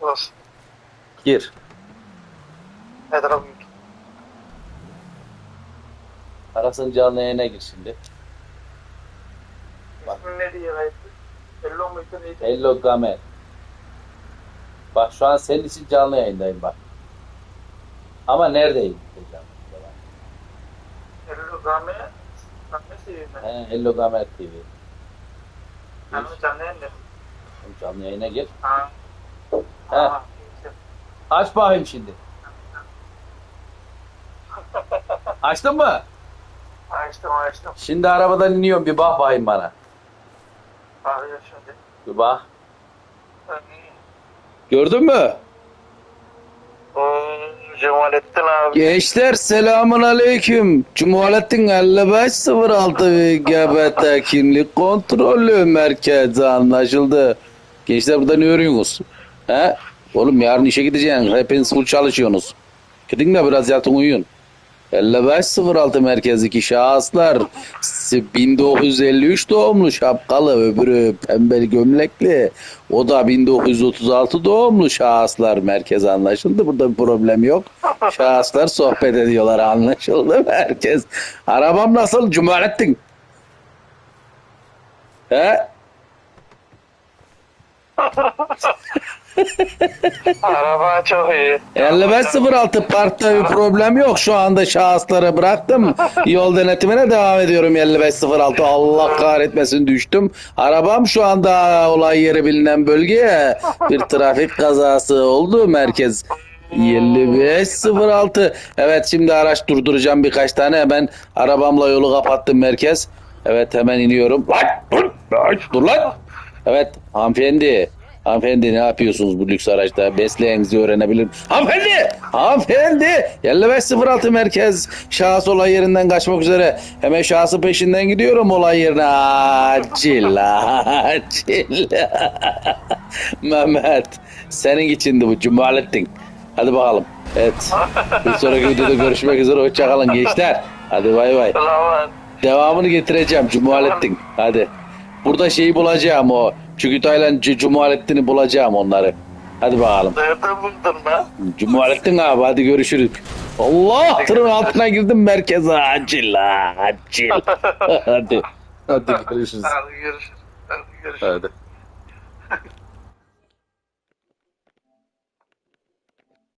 Olsun. Gir. Ne tarafım? Arasın canlı yayına gir şimdi. İsmin ne diye? Hello muydu neydi? Hello Gamer. Bak şu an senin için canlı yayındayım bak. Ama neredeyim? Hello Game. Game seveyim ben. He, Hello Gamer TV. Ben canlı yayın Canlı yayına gir. Ha. He. Ha. Aç bakayım şimdi. Açtın mı? Açtım açtım. Şimdi arabadan iniyorum bir bak bakayım bana. Arıyor şimdi. Bir bak. Gördün mü? Cemalettin abi. Gençler selamun aleyküm. Cumhuriyet'in 5506 GBT kimlik kontrolü merkezi anlaşıldı. Gençler burada ne? He? Oğlum yarın işe gideceksin. Hepiniz full çalışıyorsunuz. Gidin de biraz yatın uyuyun. 5506 merkezdeki şahıslar 1953 doğumlu şapkalı öbürü pembeli gömlekli. O da 1936 doğumlu şahıslar. Merkez anlaşıldı. Burada bir problem yok. Şahıslar sohbet ediyorlar. Anlaşıldı merkez arabam nasıl? Cumhuriyettin he Araba çok iyi. 5506 parkta bir problem yok. Şu anda şahısları bıraktım. Yol denetimine devam ediyorum 5506. Allah kahretmesin düştüm. Arabam şu anda olay yeri bilinen bölgeye bir trafik kazası oldu. Merkez 5506. Evet şimdi araç durduracağım birkaç tane. Hemen arabamla yolu kapattım merkez. Evet hemen iniyorum. Lan dur, dur lan. Evet hanımefendi. Hanımefendi ne yapıyorsunuz bu lüks araçta? Mesleğinizi öğrenebilir miyim? Hanımefendi! Hanımefendi! 5506 merkez. Şahıs olay yerinden kaçmak üzere. Hemen şahsı peşinden gidiyorum olay yerine. Acil, acil. Mehmet, senin içindi bu Cumhuriyettin. Hadi bakalım. Evet. Bir sonraki videoda görüşmek üzere. Hoşçakalın gençler. Hadi bay bay. Devamını getireceğim Cumhuriyettin. Hadi. Burada şeyi bulacağım o. Çükütay'la C- Cumhuriyettin'i bulacağım onları. Hadi bakalım. Nerede buldun lan? Cumhuriyettin abi hadi görüşürüz. Allah tırın altına girdim merkeze acil acil. hadi. Hadi görüşürüz. Hadi görüşürüz. Hadi görüşürüz. Hadi.